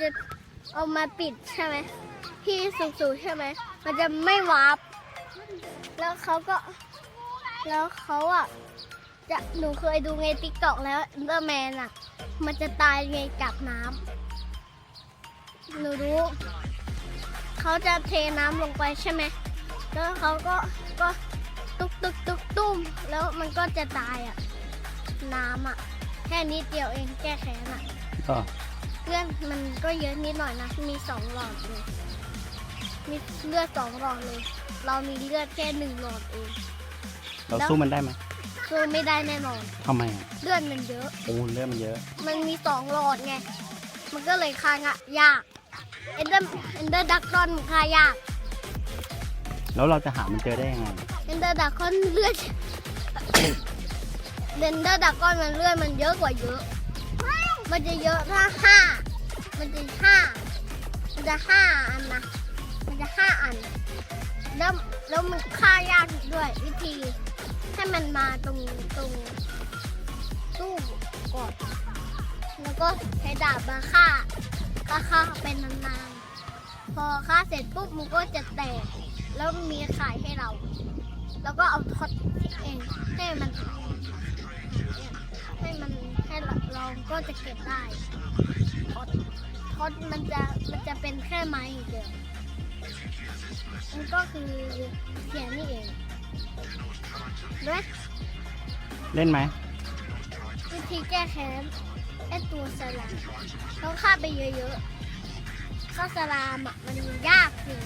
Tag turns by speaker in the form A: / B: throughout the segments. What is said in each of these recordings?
A: จะเอามาปิดใช่ไหมที่สูงๆใช่ไหมมันจะไม่วาร์ปแล้วเขาก็ แล้วเขาอะจะหนูเคยดูในติ๊กต็อกแล้วเอนเดอร์แมนอะ มันจะตายไงกับน้ำหนูรู้เขาจะเทน้ำลงไปใช่ไหมแล้วเขาก็ก็ตุกตุกตุกตุ้ม แล้วมันก็จะตายอะ น้ำอะ แค่นิดเดียวเองแก้แค้นอะ
B: ก็
A: เลือดมันก็เยอะนิดหน่อยนะ มีสองหลอดเลย มีเลือดสองหลอดเลย เรามีเลือดแค่หนึ่งหลอดเอง
B: เราสู้มันได้ไหม
A: สู้ไม่ได้แน่นอน
B: ทำไมอะ
A: เลือดมันเยอะ
B: โอ้เลือดมันเยอะ
A: มันมีสองหลอดไง มันก็เลยคางอะยาก เอนเดอร์เอนเดอร์ดักกอนคายาก
B: แล้วเราจะหามันเจอได้ยังไง
A: เอนเดอร์ดักกอนเลือด เอนเดอร์ดักกอนมันเลือดมันเยอะกว่าเยอะ มันจะเยอะถ้าห้ามันจะห้ามันจะห้าอันนะมันจะห้าอัน แล้วแล้วมันฆ่ายากอีกด้วยวิธีให้มันมาตรงตรงตู้ก่อนแล้วก็ใช้ดาบมาฆ่าก็ฆ่าเป็นนานๆพอฆ่าเสร็จปุ๊บมันก็จะแตก แล้วมีขายให้เรา แล้วก็เอาท็อตเองให้มัน ก็จะเก็บได้ท็อตท็อตมันจะมันจะเป็นแค่ไม้อย่างเดียวมันก็คือเสียงนี่เองเห็นไหม
B: เล่นไหม
A: วิธีแก้แค้นไอ้ตัวสลามต้องฆ่าไปเยอะๆฆ่าสลามอะมันยากจริง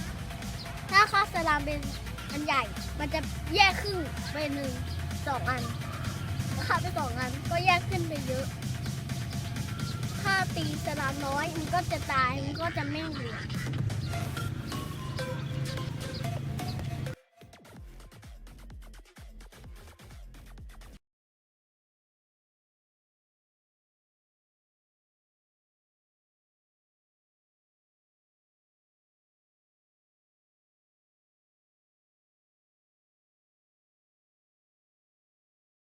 A: ถ้าฆ่าสลามเป็นอันใหญ่ มันจะแยกครึ่งไปหนึ่งสองอันฆ่าไปสองอันก็แยกขึ้นไปเยอะถ้า ตีสลามน้อย มันก็จะตาย มันก็จะไม่เหลือ